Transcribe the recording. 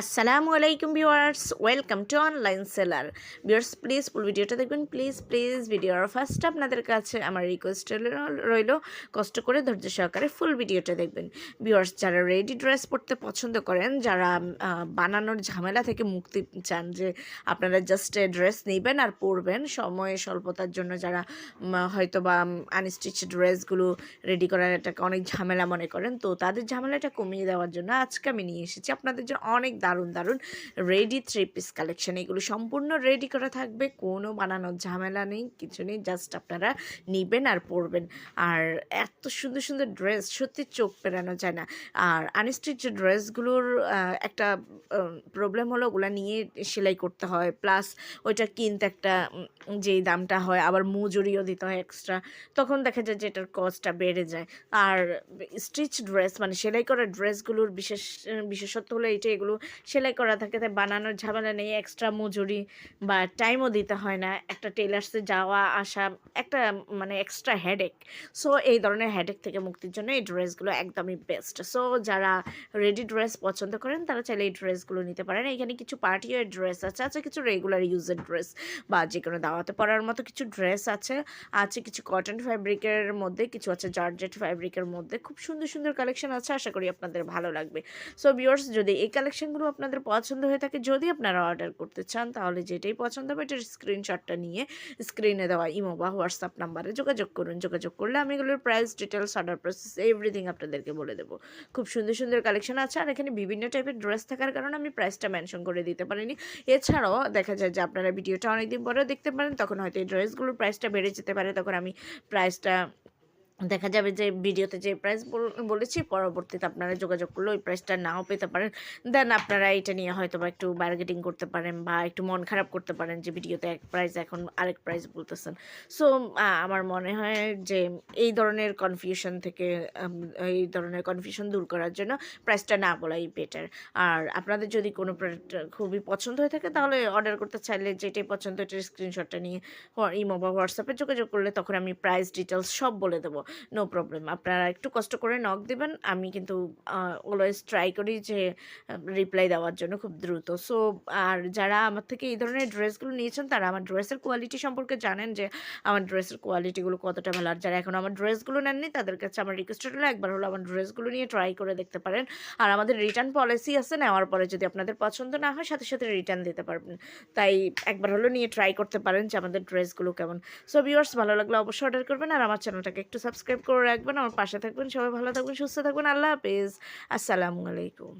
আসসালামু আলাইকুম viewers, welcome to online seller. Viewers, please full ভিডিওটা দেখবেন, প্লিজ প্লিজ ভিডিওর ফার্স্ট আপনাদের কাছে আমার রিকোয়েস্ট রইল কষ্ট করে ধৈর্য সহকারে ফুল ভিডিওটা দেখবেন। ভিউয়ার্স, যারা রেডি ড্রেস পরতে পছন্দ করেন, যারা বানানোর ঝামেলা থেকে মুক্তি চান যে আপনারা জাস্ট ড্রেস নেবেন আর পরবেন, সময় স্বল্পতার জন্য যারা হয়তো বা আনস্টিচ ড্রেসগুলো রেডি করার এটাকে অনেক ঝামেলা মনে করেন, তো তাদের ঝামেলাটা কমিয়ে দেওয়ার জন্য আজকে আমি নিয়ে এসেছি। আপনাদের জন্য অনেক দারুণ দারুণ। রেডি থ্রি পিস কালেকশন এগুলো সম্পূর্ণ রেডি করা থাকবে, কোনো বানানোর ঝামেলা নেই, কিছু নেই জাস্ট আপনারা নিবেন আর পরবেন। আর এত সুন্দর সুন্দর ড্রেস সত্যি চোখ পেরানো যায় না। আর আনস্টিচ ড্রেসগুলোর একটা প্রবলেম হলো ওগুলো নিয়ে সেলাই করতে হয়। প্লাস ওইটা কিনতে একটা যেই দামটা হয়, আবার মজুরিও দিতে হয় এক্সট্রা তখন দেখা যায় যে এটার কস্টটা বেড়ে যায়। আর স্টিচ ড্রেস মানে সেলাই করা ড্রেসগুলোর বিশেষ, বিশেষত্ব হলো এইটা, এগুলো সেলাই করা থাকে, তাই বানানোর ঝামেলা নেই এক্সট্রা মজুরি বা টাইমও দিতে হয় না। একটা টেলার্সে যাওয়া, আসা, একটা মানে এক্সট্রা হেডেক সো এই ধরনের হেডেক থেকে মুক্তির জন্য এই ড্রেসগুলো একদমই বেস্ট সো যারা রেডি ড্রেস পছন্দ করেন, তারা চাইলে এই ড্রেসগুলো নিতে পারেন। এখানে কিছু পার্টি ওয়ার ড্রেস আছে আছে কিছু রেগুলার ইউজের ড্রেস বা যে কোনো দাওয়াতে পরার মতো কিছু ড্রেস আছে আছে কিছু কটন ফ্যাব্রিকের মধ্যে, কিছু আছে জর্জেট ফ্যাব্রিকের মধ্যে। খুব সুন্দর সুন্দর কালেকশন আছে, আশা করি আপনাদের ভালো লাগবে। সো ভিউয়ার্স যদি এই কালেকশনগুলো আপনাদের পছন্দ হয়ে থাকে, যদি আপনারা অর্ডার করতে চান, তাহলে যেটাই পছন্দ হবে এটার স্ক্রিনশটটা নিয়ে স্ক্রিনে দেওয়া ইমো বা হোয়াটসঅ্যাপ নাম্বারে যোগাযোগ করুন। যোগাযোগ করলে আমি এগুলোর price details order process everything আপনাদেরকে বলে দেবো। খুব সুন্দর সুন্দর কালেকশন আছে আর এখানে বিভিন্ন টাইপের ড্রেস থাকার কারণে আমি প্রাইসটা মেনশন করে দিতে পারিনি। এছাড়াও দেখা যায় যে আপনারা ভিডিওটা অনেকদিন পরেও দেখতে পারেন, তখন হয়তো এই ড্রেসগুলোর প্রাইসটা বেড়ে যেতে পারে, তখন আমি প্রাইসটা দেখা যাবে যে ভিডিওতে যে প্রাইস বলেছি, পরবর্তীতে আপনারা যোগাযোগ করলে ওই প্রাইসটা নাও পেতে পারেন। দেন আপনারা এটা নিয়ে হয়তো বা একটু বার্গেটিং করতে পারেন বা একটু মন খারাপ করতে পারেন যে ভিডিওতে এক প্রাইস এখন আরেক প্রাইস বলতেছেন। সো আমার মনে হয় যে এই ধরনের কনফিউশন থেকে এই ধরনের কনফিউশন দূর করার জন্য প্রাইসটা না বলাই বেটার আর আপনাদের যদি কোনো প্রোডাক্ট খুবই পছন্দ হয়ে থাকে, তাহলে অর্ডার করতে চাইলে যেটাই পছন্দ এটার স্ক্রিনশটটা নিয়ে ইমো বা হোয়াটসঅ্যাপে যোগাযোগ করলে তখন আমি প্রাইস ডিটেলস সব বলে দেবো। নো প্রবলেম আপনারা একটু কষ্ট করে নক দেবেন, আমি কিন্তু অলওয়েজ ট্রাই করি যে রিপ্লাই দেওয়ার জন্য খুব দ্রুত। সো আর যারা আমার থেকে এই ধরনের ড্রেসগুলো নিয়েছেন, তারা আমার ড্রেসের কোয়ালিটি সম্পর্কে জানেন যে, আমার ড্রেসের কোয়ালিটিগুলো কতটা ভালো। আর যারা এখন আমার ড্রেসগুলো নেননি, তাদের কাছে আমার রিকোয়েস্ট হলো একবার হলো আমার ড্রেসগুলো নিয়ে ট্রাই করে দেখতে পারেন। আর আমাদের রিটার্ন পলিসি আছে, নেওয়ার পরে যদি আপনাদের পছন্দ না হয়, সাথে সাথে রিটার্ন দিতে পারবেন। তাই একবার হলো নিয়ে ট্রাই করতে পারেন যে, আমাদের ড্রেসগুলো কেমন। সো ভিউয়ার্স ভালো লাগলে অবশ্যই অর্ডার করবেন, আর আমার চ্যানেলটাকে একটু সাবস্ক্রাইব করে রাখবেন। আমার পাশে থাকবেন। সবাই ভালো থাকবেন, সুস্থ থাকবেন। আল্লাহ হাফেজ। আসসালামু আলাইকুম।